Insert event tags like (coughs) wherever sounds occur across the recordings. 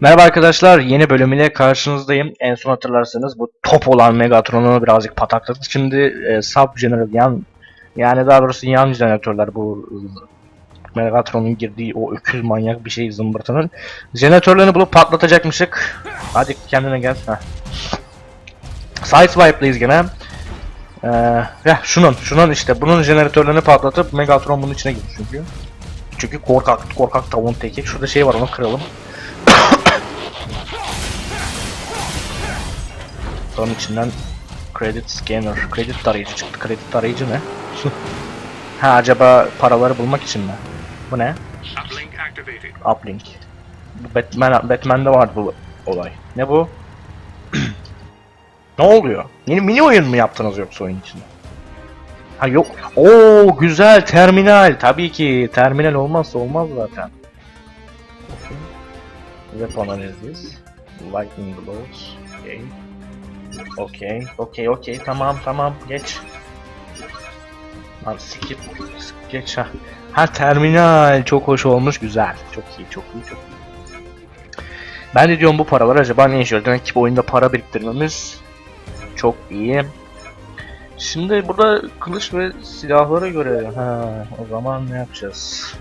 Merhaba arkadaşlar, yeni bölümüyle karşınızdayım. En son hatırlarsanız bu top olan Megatron'u birazcık patakladık. Şimdi e, sub general yan yani daha doğrusu yan jeneratörler bu Megatron'un girdiği o öküz manyak bir şey zımbırtının jeneratörlerini bulup patlatacakmışık. Hadi kendine gel. Heh. Sideswipe'lıyız gene. Ee, ya şunun, şunun işte bunun jeneratörlerini patlatıp Megatron bunun içine girmiş çünkü. Çünkü korkak, korkak tavuğun teki. Şurada şey var onu kıralım. Onun içinden credit scanner, kredi tarayıcı çıktı. Kredi tarayıcı ne? (laughs) ha acaba paraları bulmak için mi? Bu ne? Uplink activated. Uplink. Batman, Batman'de vardı bu olay. Ne bu? (clears throat) ne oluyor? Yeni mini oyun mu yaptınız yoksa oyun içinde? Ha yok. Oo güzel terminal. Tabii ki terminal olmazsa olmaz zaten. Weapon analysis. Lightning blows. Okay. Okay, okay, okay. Tamam, tamam. Geç. Lan skip. Geç ha. Ha terminal. Çok hoş olmuş. Güzel. Çok iyi, çok iyi, çok iyi. Ben de diyorum bu paralar acaba ne işiyor? Demek ki bu oyunda para biriktirmemiz çok iyi. Şimdi burada kılıç ve silahlara göre ha o zaman ne yapacağız?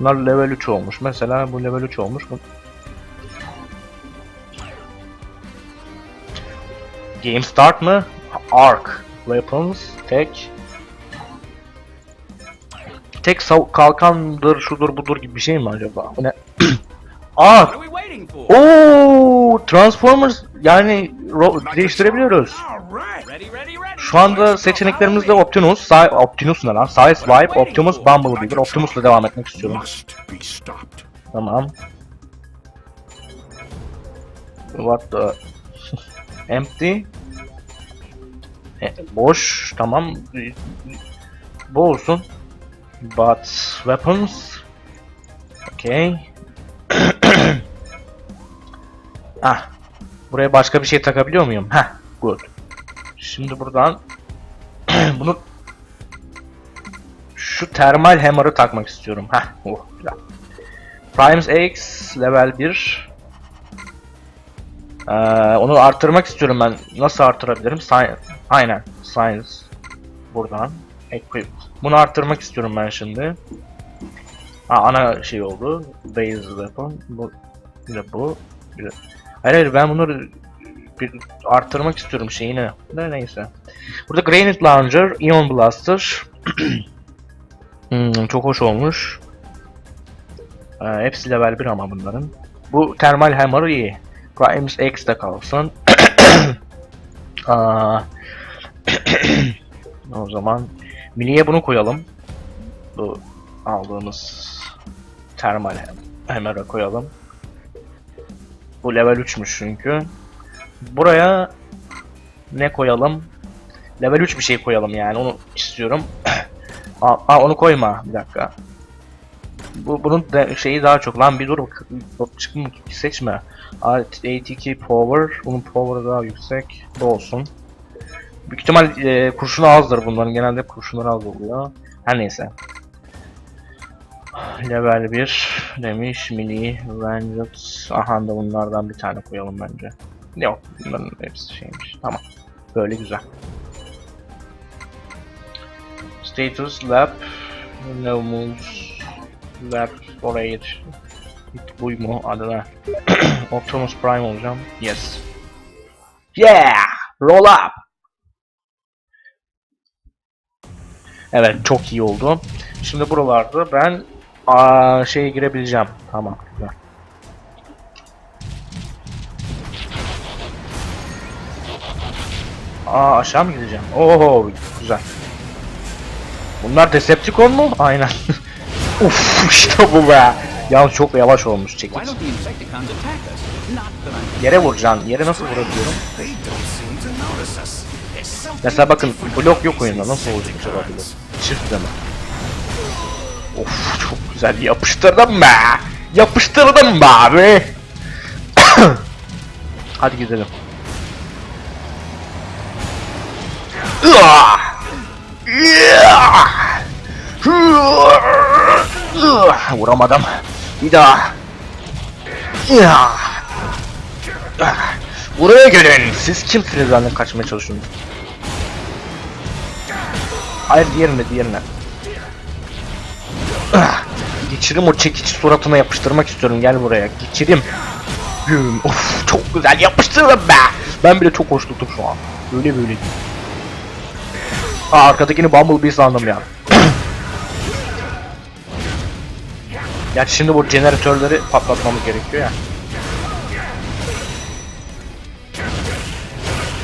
Bunlar level 3 olmuş. Mesela bu level 3 olmuş. Game start mı? Arc. Weapons. Tek. Tek kalkandır, şudur budur gibi bir şey mi acaba? Bu ne? (clears throat) Aa! Oo! Transformers yani değiştirebiliyoruz. Şu anda seçeneklerimizde Optimus, Optimus ne lan? Sideswipe, Optimus, Bumblebee'dir. Optimus'la devam etmek istiyorum. Tamam. What the... Empty. E, boş. Tamam. Bu olsun. But weapons. Okay. (coughs) ah. Buraya başka bir şey takabiliyor muyum? Heh. Good. Şimdi buradan (coughs) bunu şu termal hammer'ı takmak istiyorum. Heh. Oh, güzel. Primes X level 1. Ee, onu arttırmak istiyorum ben. Nasıl arttırabilirim? Science. Aynen. Science. Buradan. Equip. Bunu arttırmak istiyorum ben şimdi. Ha, ana şey oldu. Base weapon. Bu. Bir de bu. Bir de. Hayır hayır ben bunları bir arttırmak istiyorum şeyini. Ne neyse. Burada Granite Launcher, Ion Blaster. (clears throat) hmm, çok hoş olmuş. Ee, hepsi level 1 ama bunların. Bu Thermal Hammer iyi. Primes X de kalsın. (coughs) Aa, o zaman Milli'ye bunu koyalım. Bu aldığımız Thermal Hammer'a koyalım. Bu level 3'müş çünkü. Buraya ne koyalım? Level 3 bir şey koyalım yani onu istiyorum. (coughs) aa, aa, onu koyma bir dakika. Bu bunun şeyi daha çok lan bir dur çıkma seçme. ATK power bunun power'ı daha yüksek. Bu olsun. Büyük ihtimal e, kurşunu azdır bunların genelde kurşunları az oluyor. Her neyse. Level 1 demiş mini Rangers. Aha da bunlardan bir tane koyalım bence. Yok bunların hepsi şeymiş. Tamam. Böyle güzel. Status lab no moves lab for aid Hiç buymu adına Optimus Prime olacağım. Yes. Yeah! Roll up! Evet çok iyi oldu. Şimdi buralarda ben aa, şeye girebileceğim. Tamam güzel. Aa aşağı mı gideceğim? Oo güzel. Bunlar Decepticon mu? Aynen. (laughs) Uf işte bu be. Yalnız çok yavaş olmuş çekiç. Yere vuracaksın. Yere nasıl vurabiliyorum? Mesela bakın blok yok oyunda. Nasıl olacak acaba blok? Çift deme. Of çok güzel yapıştırdım be. Yapıştırdım be abi. (coughs) Hadi gidelim. Uah! Yeah! Vuramadım. Bir daha. Ah, Buraya gelin. Siz kimsiniz benden kaçmaya çalışıyorsunuz? Hayır diğerine diğerine. Geçirim o çekici suratına yapıştırmak istiyorum. Gel buraya. Geçirim. Güm. Of çok güzel yapıştırdım be. Ben bile çok hoşnutum şu an. Böyle böyle. Aa arkadakini Bumblebee sandım ya. Gerçi şimdi bu jeneratörleri patlatmamız gerekiyor ya.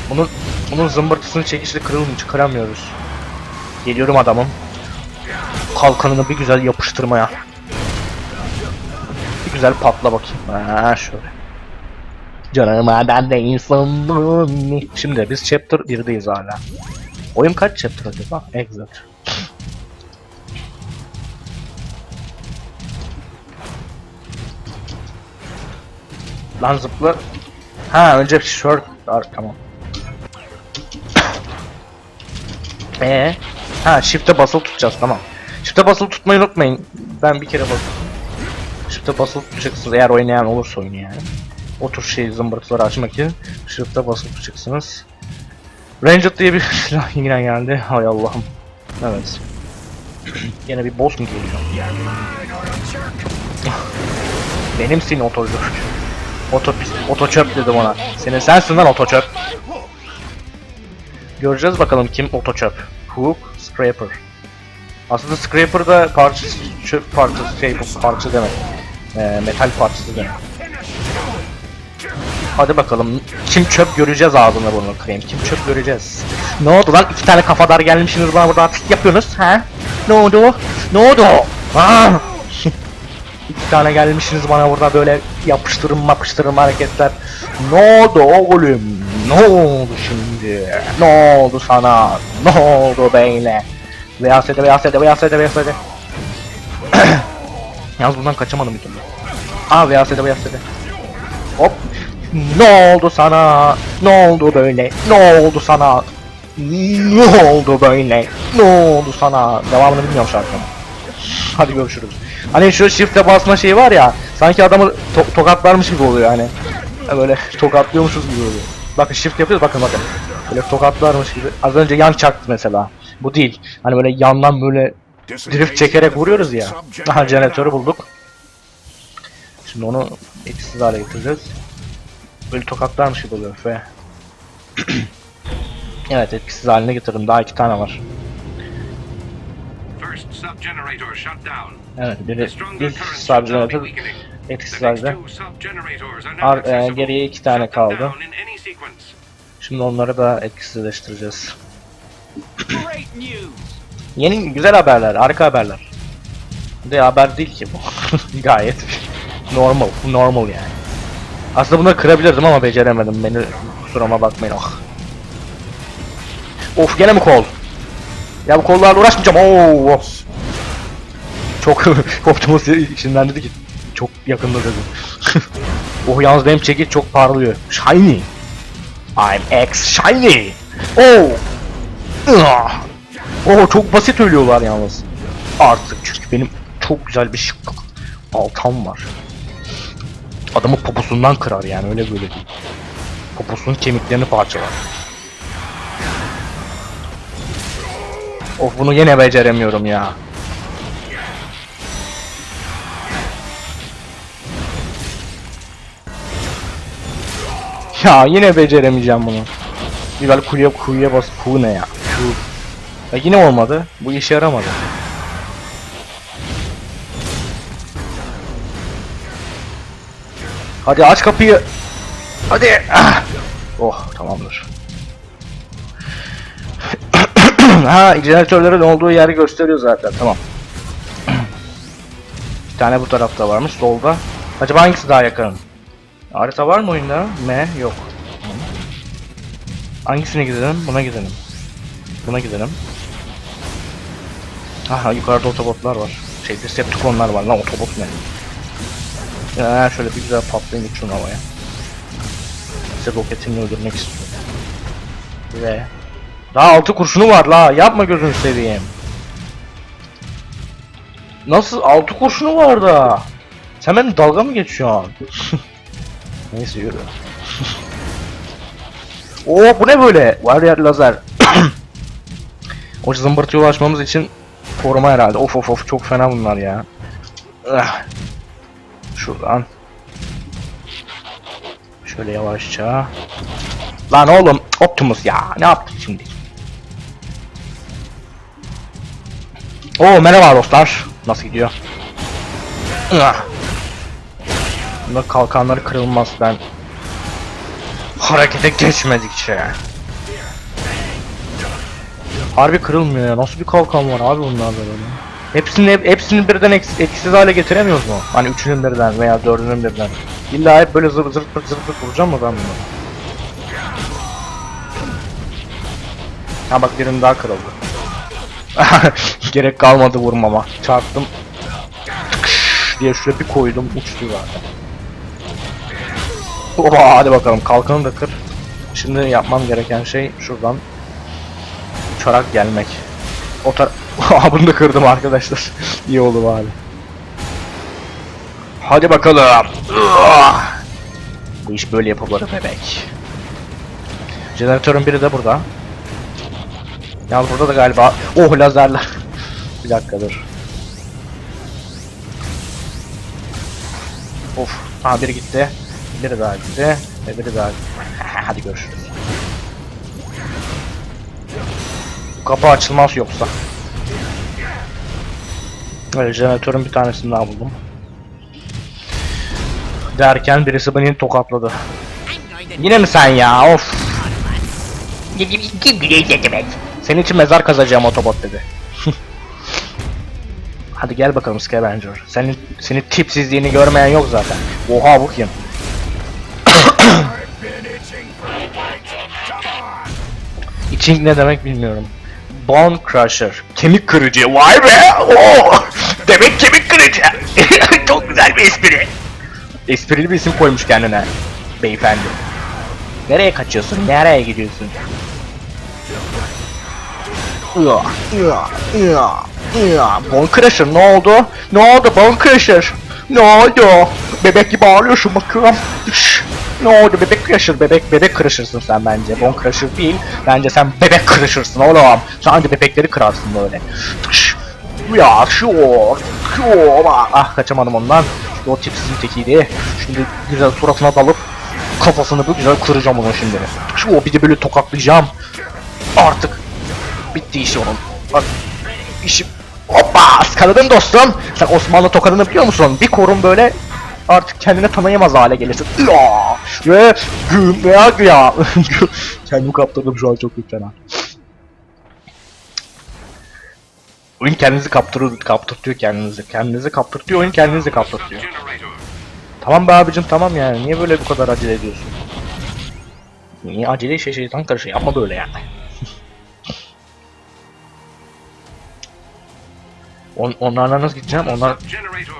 Bunun bunun zımbırtısını çekişle kırılmış kıramıyoruz. Geliyorum adamım. Kalkanını bir güzel yapıştırmaya. Bir güzel patla bakayım. Ha şöyle. Canım ben de insanım. Şimdi biz chapter 1'deyiz hala. Oyun kaç chapter acaba? Exit. Lan zıpla. Ha önce short var tamam. Ee, ha shift'e basılı tutacağız tamam. Shift'e basılı tutmayı unutmayın. Ben bir kere basılı. Shift'e basılı tutacaksınız eğer oynayan olursa oyunu yani. O tür şey zımbırtıları açmak için shift'e basılı tutacaksınız. Ranger diye bir (laughs) silah yine geldi. Hay Allah'ım. Evet. (clears throat) Yine bir boss mu geliyor? (laughs) Benimsin otocuk. Oto oto çöp dedim ona. Senin sensin lan oto çöp. Göreceğiz bakalım kim oto çöp. Hook, Scraper. Aslında Scraper da parça çöp parçası şey bu parça demek. Ee, metal parçası demek. Hadi bakalım kim çöp göreceğiz ağzına bunu kırayım. Kim çöp göreceğiz. Ne oldu lan? İki tane kafadar gelmişsiniz bana burada artist yapıyorsunuz ha? Ne oldu? Ne oldu? Ha? (laughs) İki tane gelmişsiniz bana burada böyle yapıştırın yapıştırın hareketler. Ne oldu oğlum? Ne oldu şimdi? Ne oldu sana? Ne oldu beyle? VSD VSD VSD VSD Yalnız bundan kaçamadım bir türlü. Aa VSD VSD Hop Ne oldu sana? Ne oldu böyle? Ne oldu sana? Ne oldu böyle? Ne oldu sana? Devamını bilmiyorum şarkının. Hadi görüşürüz. Hani şu shift'e basma şeyi var ya, sanki adamı to- tokatlarmış gibi oluyor. Ha, Böyle (laughs) tokatlıyormuşuz gibi oluyor. Bakın shift yapıyoruz bakın bakın. Böyle tokatlarmış gibi. Az önce yan çaktı mesela. Bu değil. Hani böyle yandan böyle drift çekerek vuruyoruz ya. Aha jeneratörü bulduk. Şimdi onu etkisiz hale getireceğiz. Böyle tokatlarmış gibi oluyor ve (clears throat) Evet etkisiz haline getirdim. Daha iki tane var. Evet biri bir subjeneratör weakening. etkisiz The next halde. two sub-generators are Ar- now e, geriye iki tane kaldı. down in any sequence. Şimdi onları da etkisizleştireceğiz. Yeni güzel haberler, harika haberler. De haber değil ki bu. (laughs) Gayet normal, normal yani. Aslında bunları kırabilirdim ama beceremedim. Beni kusuruma bakmayın. Oh. Of gene mi kol? Ya bu kollarla uğraşmayacağım. Oo. Çok Optimus içinden dedi ki çok yakında dedim. (laughs) oh yalnız benim çekiç çok parlıyor. Shiny. I'm X Shiny. Oh. Oo çok basit ölüyorlar yalnız. Artık çünkü benim çok güzel bir şık altam var. Adamı poposundan kırar yani öyle böyle değil. Poposunun kemiklerini parçalar. Of bunu yine beceremiyorum ya. Ya yine beceremeyeceğim bunu. Bir böyle kuyuya kuyuya bas kuğu ne ya? Şu ya yine olmadı. Bu işe yaramadı. Hadi aç kapıyı. Hadi. Ah. Oh tamamdır. (clears throat) ha jeneratörlerin olduğu yeri gösteriyor zaten tamam. (clears throat) Bir tane bu tarafta varmış solda. Acaba hangisi daha yakın? Harita var mı oyunda? M yok. Hangisine gidelim? Buna gidelim. Buna gidelim. Aha yukarıda otobotlar var. Şey Decepticonlar var lan otobot ne? Ya şöyle bir güzel patlayın uçun havaya. Size roketini öldürmek istiyorum. Ve daha altı kurşunu var la yapma gözünü seveyim. Nasıl altı kurşunu var da? Sen benim dalga mı geçiyorsun? (laughs) Neyse yürü. (laughs) Oo bu ne böyle? Warrior lazer. (clears throat) o zımbırtıya ulaşmamız için koruma herhalde. Of of of çok fena bunlar ya. Ah. Şuradan. Şöyle yavaşça. Lan oğlum Optimus ya ne yaptın şimdi? Oo merhaba dostlar. Nasıl gidiyor? Bunda kalkanları kırılmaz ben. Harekete geçmedikçe. Harbi kırılmıyor ya. Nasıl bir kalkan var abi bunlarda böyle? Hepsini hepsini birden etkisiz hale getiremiyoruz mu? Hani üçünün birden veya dördünün birden. İlla hep böyle zırt zırt zırt zırt zırt vuracağım mı ben bunu? Ha bak birinin daha kırıldı. (laughs) Gerek kalmadı vurmama. Çarptım. Diye şuraya bir koydum uçtu zaten. Oha hadi bakalım kalkanı da kır. Şimdi yapmam gereken şey şuradan uçarak gelmek. O tar (laughs) bunu da kırdım arkadaşlar. (laughs) İyi oldu bari. Hadi bakalım. Bu iş böyle yapılır bebek. Jeneratörün biri de burada. Yalnız burada da galiba oh lazerler. (laughs) bir dakika dur. Of. Ha biri gitti. Biri daha gitti. Ve biri daha gitti. (laughs) Hadi görüşürüz. Bu kapı açılmaz yoksa. Evet jeneratörün bir tanesini daha buldum. Derken birisi beni tokatladı. Yine mi sen ya? Of. Senin için mezar kazacağım otobot dedi. (laughs) Hadi gel bakalım Scavenger. Senin senin tipsizliğini görmeyen yok zaten. Oha bu kim? (coughs) İçink ne demek bilmiyorum. Bone Crusher. Kemik kırıcı. Vay be! Oo! (laughs) Demek kemik kırıcı. (laughs) Çok güzel bir espri. Esprili bir isim koymuş kendine. Beyefendi. Nereye kaçıyorsun? Nereye gidiyorsun? Ya, ya, ya, ya. Bone Crusher ne oldu? Ne oldu Bone Crusher? Ne oldu? Bebek gibi ağlıyorsun bakıyorum. Şş, Ne oldu bebek Crusher? Bebek bebek Crusher'sın sen bence. Bone Crusher değil. Bence sen bebek Crusher'sın oğlum. Sen de bebekleri kırarsın böyle. Ya şu şu. Ah kaçamadım ondan. Çünkü o tipsizin tekiydi. Şimdi güzel suratına dalıp kafasını bir güzel kıracağım onu şimdi. Şu bir de böyle tokatlayacağım. Artık bitti işi onun. Bak işim Hoppa ıskaladın dostum. Sen Osmanlı tokadını biliyor musun? Bir korun böyle artık kendine tanıyamaz hale gelirsin. Ya ve güm ya ya. Kendimi kaptırdım şu an çok büyük fena. Oyun kendinizi kaptırıyor, kaptırtıyor kendinizi. Kendinizi kaptırtıyor, oyun kendinizi kaptırtıyor. Tamam be abicim tamam yani. Niye böyle bu kadar acele ediyorsun? Niye acele şey şeytan karışı yapma böyle yani. On, onlarla nasıl gideceğim? Onlar... Generator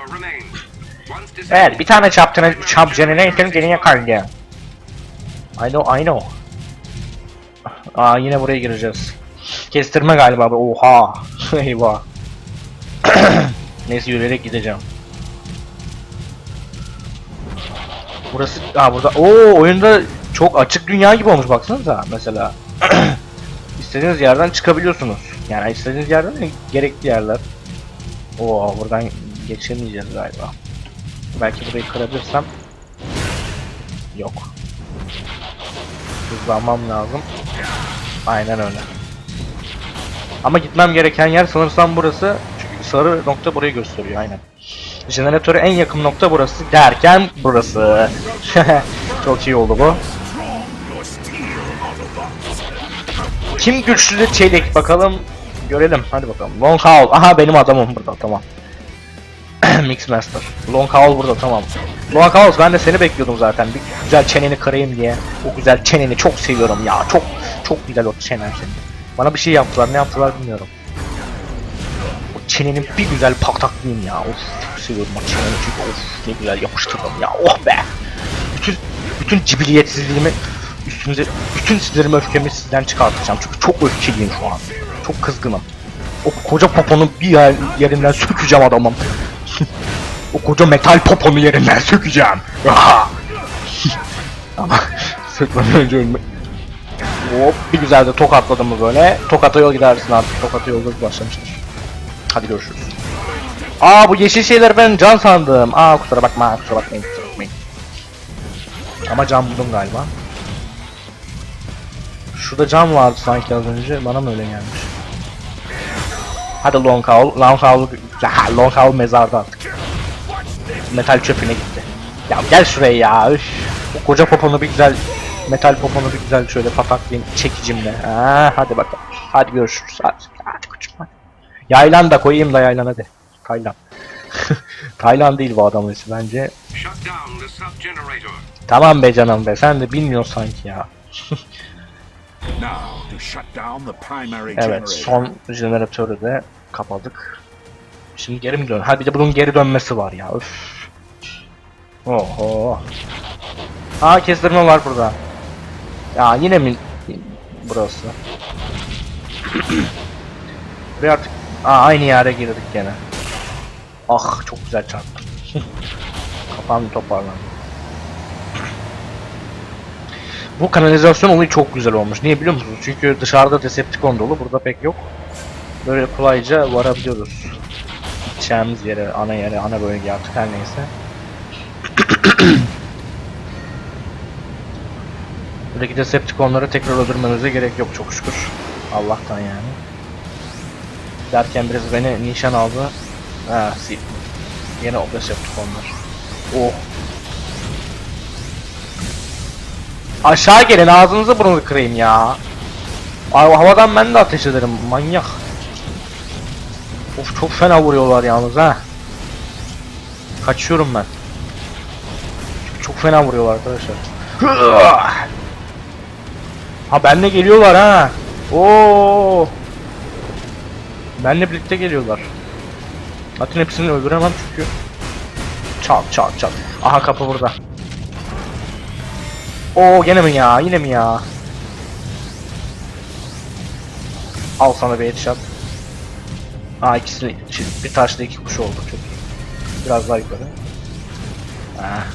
Evet bir tane çaptığına çap generator'ın geriye kaldı. I know I know. Aa yine buraya gireceğiz. Kestirme galiba bu. Oha. (laughs) Eyvah. (clears throat) Neyse yürüyerek gideceğim. Burası Aa burada Oo oyunda çok açık dünya gibi olmuş baksanıza mesela. (clears throat) İstediğiniz yerden çıkabiliyorsunuz. Yani istediğiniz yerden de gerekli yerler. Oo buradan geçemeyeceğiz galiba. Belki burayı kırabilirsem. Yok. Hızlanmam lazım. Aynen öyle. Ama gitmem gereken yer sanırsam burası. Çünkü sarı nokta burayı gösteriyor aynen. Jeneratöre en yakın nokta burası derken burası. (laughs) Çok iyi oldu bu. Kim güçlü çelik bakalım görelim hadi bakalım. Long Howl aha benim adamım burada tamam. (clears throat) Mixmaster. Long Howl burada tamam. Long Howl ben de seni bekliyordum zaten. Bir güzel çeneni kırayım diye. O güzel çeneni çok seviyorum ya. Çok çok güzel o çenen senin. Bana bir şey yaptılar. Ne yaptılar bilmiyorum. O çeneni bir güzel paktaklayayım ya. Of çok seviyorum o çeneni çünkü of ne güzel yapıştırdım ya. Oh be. Bütün bütün cibiliyetsizliğimi üstünüze bütün sinirimi öfkemi sizden çıkartacağım. Çünkü çok öfkeliyim şu an. Çok kızgınım. O koca poponu bir yer, yerinden sökeceğim adamım. o koca metal poponu yerinden sökeceğim. (laughs) Ama sırtmadan önce ölme. Hop bir güzel de tokatladım mı böyle. Tokata yol gidersin artık. Tokata yolculuk başlamıştır. Hadi görüşürüz. Aa bu yeşil şeyler ben can sandım. Aa kusura bakma kusura bakmayın kusura bakmayın. Ama can buldum galiba. Şurada cam vardı sanki az önce. Bana mı öyle gelmiş? Hadi Long Howl. Long Howl, Long Howl mezarda artık. Metal çöpüne gitti. Ya gel şuraya ya. Üf. O koca poponu bir güzel metal poponu bir güzel şöyle pataklayayım çekicimle. Ha, hadi bakalım. Hadi görüşürüz. Hadi, hadi koçum hadi. Yaylan da koyayım da yaylan hadi. Taylan. (laughs) Taylan değil bu adamın ismi bence. Tamam be canım be sen de bilmiyorsun sanki ya. (laughs) Evet son jeneratörü de kapadık. Şimdi geri mi dön? Ha bir de bunun geri dönmesi var ya. Üf. Oho. Aa kestirme var burada. Ya yine mi burası? (clears throat) Buraya artık Aa, aynı yere girdik gene. Ah çok güzel çarptım. (laughs) Kafam toparlandı. Bu kanalizasyon olayı çok güzel olmuş. Niye biliyor musunuz? Çünkü dışarıda Decepticon dolu, burada pek yok. Böyle kolayca varabiliyoruz. Gideceğimiz yere, ana yere, ana bölge artık her neyse. (coughs) Buradaki Decepticonları tekrar öldürmemize gerek yok çok şükür. Allah'tan yani. Derken biraz beni nişan aldı. Ha, sil. Yine o Decepticonlar. Oh. Aşağı gelin ağzınızı burnunuzu kırayım ya. Ay, havadan ben de ateş ederim manyak. Of çok fena vuruyorlar yalnız ha. Kaçıyorum ben. Çok, çok fena vuruyorlar arkadaşlar. Ha benle geliyorlar ha. Oo. Benle birlikte geliyorlar. Zaten hepsini öldüremem çünkü. Çat çat çat. Aha kapı burada. Oo gene mi ya? Yine mi ya? Al sana bir headshot. Aa ikisini bir taşla iki kuş oldu çok iyi. Biraz daha yukarı. Ah.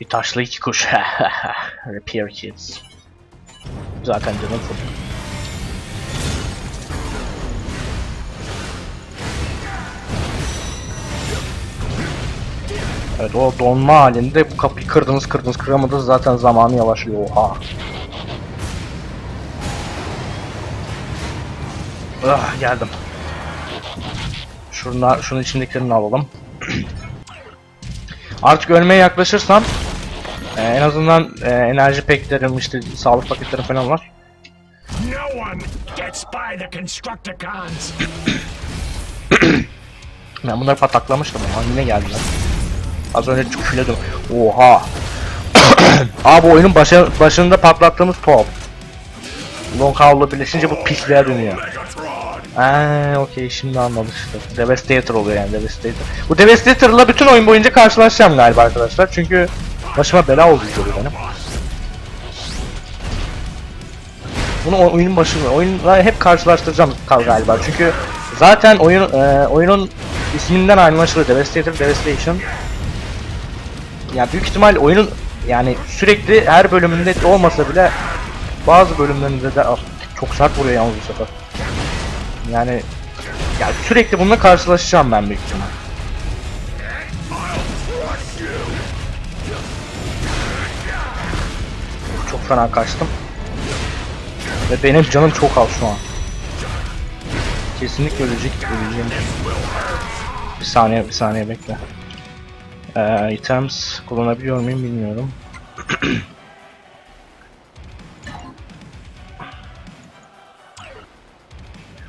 Bir taşla iki kuş. (laughs) Repair kids. Zaten canım full. Evet o donma halinde bu kapıyı kırdınız kırdınız kıramadınız zaten zamanı yavaşlıyor oha. Ah geldim. Şunlar, şunun içindekilerini alalım. (clears throat) Artık ölmeye yaklaşırsam e, en azından e, enerji peklerim işte sağlık paketlerim falan var. No one gets by the Constructicons. (clears throat) Ben bunları pataklamıştım ama yine geldiler. Az önce küfledim. Oha. (coughs) Aa bu oyunun başa, başında patlattığımız top. Howl'la birleşince bu pisliğe dönüyor. Eee okey şimdi anladık işte. Devastator oluyor yani Devastator. Bu Devastator'la bütün oyun boyunca karşılaşacağım galiba arkadaşlar. Çünkü başıma bela oldu oluyor benim. Bunu oyunun başında, oyunla hep karşılaştıracağım galiba. Çünkü zaten oyun e, oyunun isminden anlaşılır. Devastator, Devastation. Ya büyük ihtimal oyunun yani sürekli her bölümünde olmasa bile bazı bölümlerinde de Ah, çok sert vuruyor yalnız bu sefer. Yani ya sürekli bununla karşılaşacağım ben büyük ihtimal. Çok fena kaçtım. Ve benim canım çok az şu an. Kesinlikle ölecek, öleceğim. Bir saniye, bir saniye bekle. Ee, items kullanabiliyor muyum bilmiyorum. (clears throat)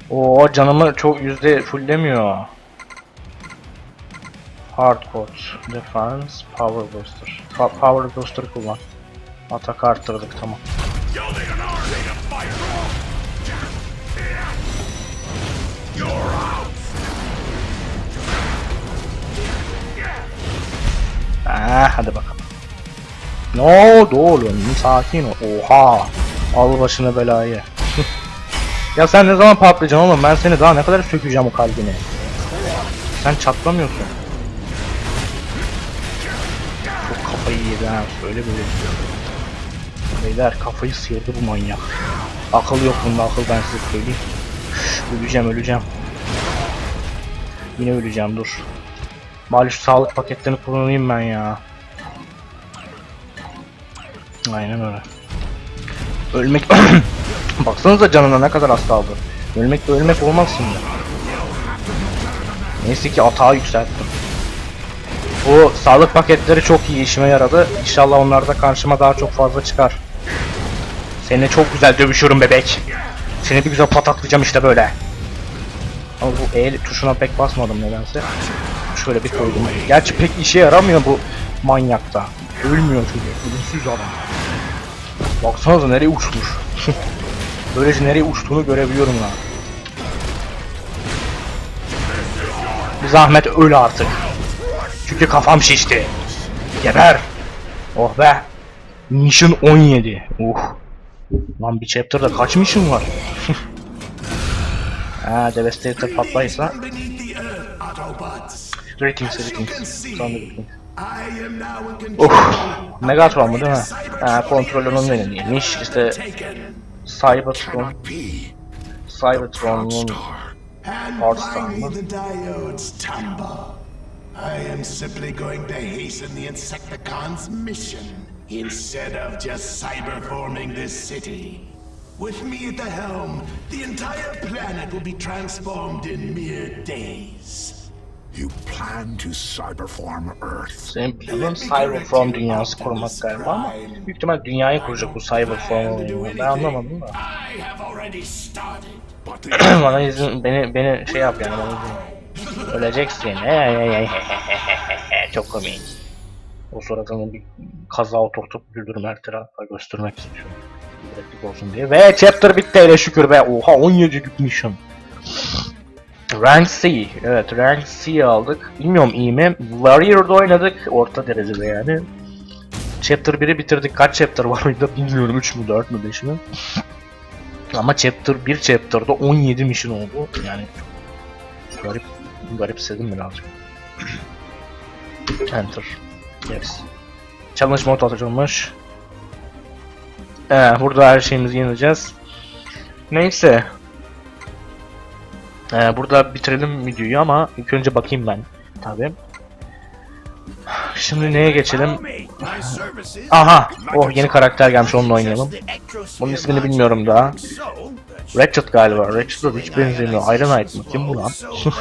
Oo canımı çok yüzde fulllemiyor. Hardcore, Defense, Power Booster. Pa power Booster kullan. Atak arttırdık tamam. Ah, hadi bakalım. Ne oldu oğlum? Sakin ol. Oha. Al başına belayı. (laughs) ya sen ne zaman patlayacaksın oğlum? Ben seni daha ne kadar sökeceğim o kalbini. Sen çatlamıyorsun. Çok kafayı yedi ha. Öyle böyle. Beyler kafayı sıyırdı bu manyak. Akıl yok bunda akıl ben size söyleyeyim. Öleceğim öleceğim. Yine öleceğim dur. Bari şu sağlık paketlerini kullanayım ben ya. Aynen öyle. Ölmek... (coughs) Baksanıza canına ne kadar az kaldı. Ölmek de ölmek olmaz şimdi. Neyse ki atağı yükselttim. Bu sağlık paketleri çok iyi işime yaradı. İnşallah onlar da karşıma daha çok fazla çıkar. Seninle çok güzel dövüşüyorum bebek. Seni bir güzel pataklayacağım işte böyle. Ama bu E tuşuna pek basmadım nedense. Şöyle bir koydum. Gerçi pek işe yaramıyor bu manyakta. Ölmüyor çocuk. Ölümsüz adam. Baksanıza nereye uçmuş. (laughs) Böylece nereye uçtuğunu görebiliyorum lan. Bir zahmet öl artık. Çünkü kafam şişti. Geber. Oh be. Mission 17. Uh. Lan bir chapter'da kaç mission var? (laughs) ha Devastator patlaysa. Can see, Son control. Uf. Megatron bu değil mi? Ha kontrolörün elindeymiş. İşte Taken. Cybertron. Be Cybertron'un finally mı? I am simply going to hasten the Insecticons' mission instead of just cyberforming this city. With me at the helm, the entire planet will be transformed in mere days. You plan to cyberform Earth. senin planın Cyberform dünyası kurmak galiba ama büyük ihtimal dünyayı kuracak bu Cyberform olayını. Ben anlamadım da. (clears throat) Bana izin, beni, beni şey yap yani bana izin. Öleceksin. Çok komik. O suratını bir kaza oturtup güldürüm her tarafa göstermek istiyorum. Pratik olsun diye. Ve chapter bitti hele şükür be. Oha 17 mission. Rank C. Evet Rank C aldık. Bilmiyorum iyi mi? Warrior'da oynadık. Orta derecede yani. Chapter 1'i bitirdik. Kaç chapter var mıydı bilmiyorum. 3 mü 4 mü 5 mi? Ama chapter 1 chapter'da 17 mission oldu. Yani garip garipsedim birazcık. Enter. Yes. Challenge mode açılmış. Ee, burada her şeyimizi yenileceğiz. Neyse. Ee, burada bitirelim videoyu ama ilk önce bakayım ben. Tabi. Şimdi neye geçelim? (laughs) Aha! Oh yeni karakter gelmiş onunla oynayalım. Bunun ismini bilmiyorum daha. Ratchet galiba. Ratchet'a hiç benzemiyor. Iron Knight mı? Kim bu lan? (laughs)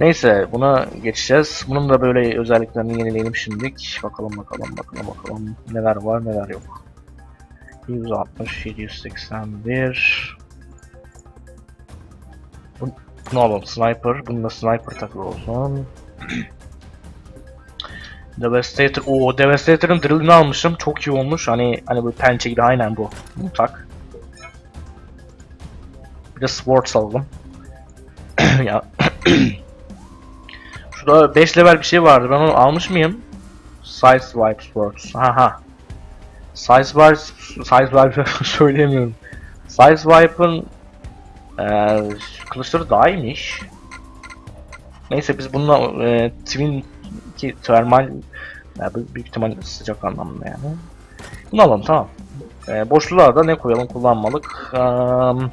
Neyse buna geçeceğiz. Bunun da böyle özelliklerini yenileyelim şimdilik. Bakalım bakalım bakalım bakalım neler var neler yok. 160 781 Bu- Bunu alalım sniper. Bunda sniper takılı olsun. (clears throat) Devastator. Oo Devastator'ın drill'ini almışım. Çok iyi olmuş. Hani hani bu pençe gibi aynen bu. Bunu tak. Bir de Swords alalım. (clears throat) ya (clears throat) Şurada 5 level bir şey vardı. Ben onu almış mıyım? Size Wipe Swords. Ha ha. Size Wipe Size Wipe (laughs) söyleyemiyorum. Size Wipe'ın eee kılıçları daha iyiymiş. Neyse biz bununla eee Twin ki termal ya bu büyük ihtimal sıcak anlamında yani. Bunu alalım tamam. Eee boşluğa da ne koyalım kullanmalık. Eee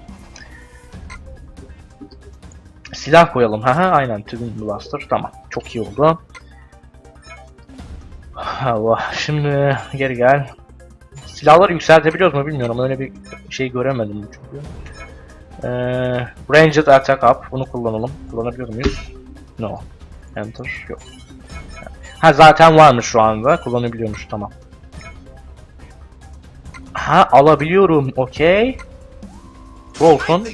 Silah koyalım. Haha aynen Twin Blaster. Tamam. Çok iyi oldu. Allah. Şimdi geri gel. Silahları yükseltebiliyoruz mu bilmiyorum. Öyle bir şey göremedim çünkü. Ee, Ranged Attack Up. Bunu kullanalım. Kullanabiliyor muyuz? No. Enter. Yok. Ha zaten varmış şu anda. Kullanabiliyormuş. Tamam. Ha alabiliyorum. Okey. Bu olsun.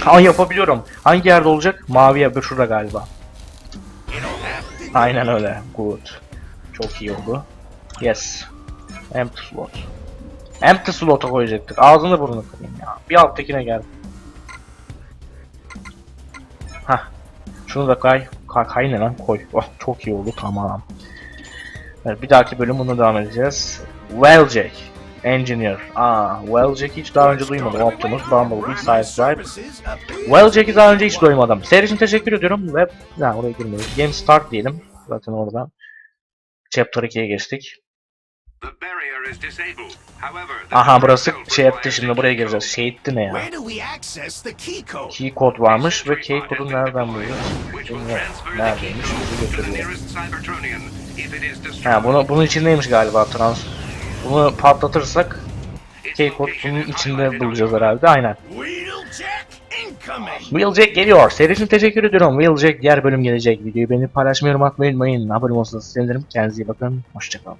Ha yapabiliyorum. Hangi yerde olacak? Mavi ya şurada galiba. Aynen öyle. Good. Çok iyi oldu. Yes. Empty slot. Empty slot'a koyacaktık. Ağzını burnunu kırayım ya. Bir alttakine gel. Hah. Şunu da kay. Kay, kay ne lan? Koy. Oh, çok iyi oldu. Tamam. Evet, bir dahaki bölüm bunu devam edeceğiz. Welljack. Engineer. Aa, Welljack hiç daha önce duymadım. Optimus, Bumblebee, Sideswipe. Welljack'i daha önce hiç duymadım. Seyir için teşekkür ediyorum ve yani oraya girmiyoruz. Game Start diyelim. Zaten orada Chapter 2'ye geçtik. Aha burası şey etti requires şimdi buraya gireceğiz. Şey etti ne ya? Where do we access the key code? Key code varmış ve key kodu nereden key Neredeymiş? Bizi götürüyor. Ha bunu bunun içindeymiş galiba trans. Bunu patlatırsak key kod bunun içinde bulacağız herhalde. Aynen. Wheeljack incoming! Wheeljack geliyor. İçin teşekkür ediyorum. Wheeljack diğer bölüm gelecek. Videoyu beğenip paylaşmayı, unutmayın. Abone olursanız sevinirim. Kendinize iyi bakın. Hoşçakalın.